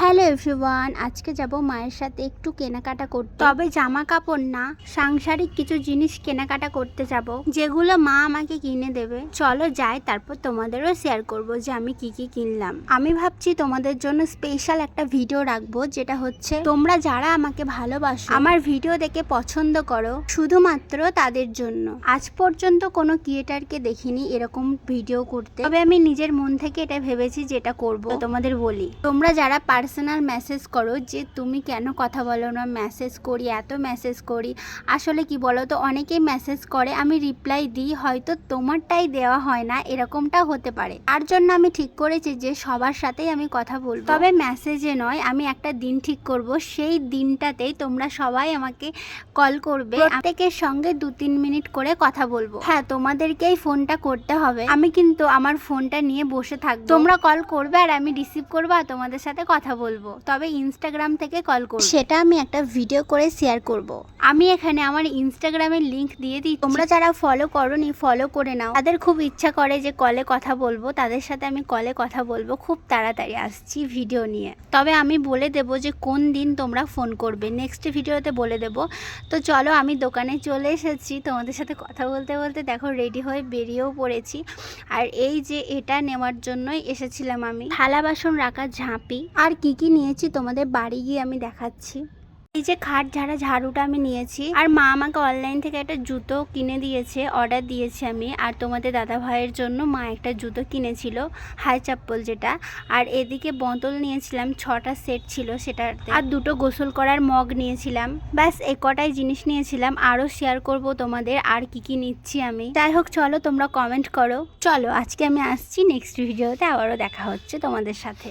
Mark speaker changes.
Speaker 1: Hello everyone, আজকে যাব মায়ের সাথে একটু কেনাকাটা করতে। তবে জামা কাপড় না, সাংসারিক কিছু জিনিস কেনাকাটা করতে যাব, যেগুলো মা আমাকে কিনে দেবে। চলো যাই, তারপর তোমাদেরও শেয়ার করব যে আমি কি কি কিনলাম। আমি ভাবছি তোমাদের জন্য স্পেশাল একটা ভিডিও রাখব, যেটা হচ্ছে তোমরা যারা আমাকে ভালোবাসো, আমার ভিডিও দেখে পছন্দ করো, শুধুমাত্র তাদের জন্য। আজ পর্যন্ত কোনো ক্রিয়েটারকে দেখিনি এরকম ভিডিও করতে। তবে আমি নিজের মন থেকে এটা ভেবেছি, যেটা করব। তোমাদের বলি, তোমরা যারা পার্সোনাল মেসেজ করো যে তুমি কেন কথা বলো না মেসেজ করি, এত মেসেজ করি। আসলে কি বলো তো অনেকেই মেসেজ করে, আমি রিপ্লাই দিই, হয়তো তোমারটাই দেওয়া হয় না, এরকমটা হতে পারে। তার জন্য আমি ঠিক করেছি যে সবার সাথেই আমি কথা বলব। তবে মেসেজে নয়, আমি একটা দিন ঠিক করব, সেই দিনটাতেই তোমরা সবাই আমাকে কল করবে। প্রত্যেকের সঙ্গে দু তিন মিনিট করে কথা বলব। হ্যাঁ তোমাদেরকেই ফোনটা করতে হবে। আমি কিন্তু আমার ফোনটা নিয়ে বসে থাকব। তোমরা কল করবে আর আমি রিসিভ করব আর তোমাদের সাথে কথা বলব। তবে ইনস্টাগ্রাম থেকে কল করব সেটা আমি একটা ভিডিও করে শেয়ার করব। আমি এখানে আমার ইনস্টাগ্রামের লিংক দিয়ে দিই তোমরা যারা ফলো করনি ফলো করে নাও। তাদের খুব ইচ্ছা করে যে কলে কথা বলব। তাদের সাথে আমি কলে কথা বলব। খুব তাড়াতাড়ি আসছি ভিডিও নিয়ে। তবে আমি বলে দেবো যে কোন দিন তোমরা ফোন করবে। নেক্সট ভিডিওতে বলে দেবো। তো চলো আমি দোকানে চলে এসেছি। তোমাদের সাথে কথা বলতে বলতে দেখো রেডি হয়ে বেরিয়েও পড়েছি। আর এই যে এটা নেওয়ার জন্যই এসেছিলাম আমি। থালা বাসন রাখা ঝাঁপি। আর কি কি নিয়েছি তোমাদের বাড়ি গিয়ে আমি দেখাচ্ছি। এই যে খাট, ঝাড়া, ঝাড়ুটা আমি নিয়েছি। আর মা আমাকে অনলাইন থেকে একটা জুতো কিনে দিয়েছে অর্ডার দিয়েছি আমি। আর তোমাদের দাদা ভাইয়ের জন্য মা একটা জুতো কিনেছিল, হাই চাপ্পল যেটা। আর এদিকে বোতল নিয়েছিলাম, ছটা সেট ছিল সেটাতে। আর দুটো গোসল করার মগ নিয়েছিলাম। ব্যাস, এ কটাই জিনিস নিয়েছিলাম। আরও শেয়ার করব তোমাদের আর কি কি নিচ্ছি আমি। যাই হোক, চলো তোমরা কমেন্ট করো। চলো, আজকে আমি আসছি নেক্সট ভিডিওতে আবারও দেখা হচ্ছে তোমাদের সাথে।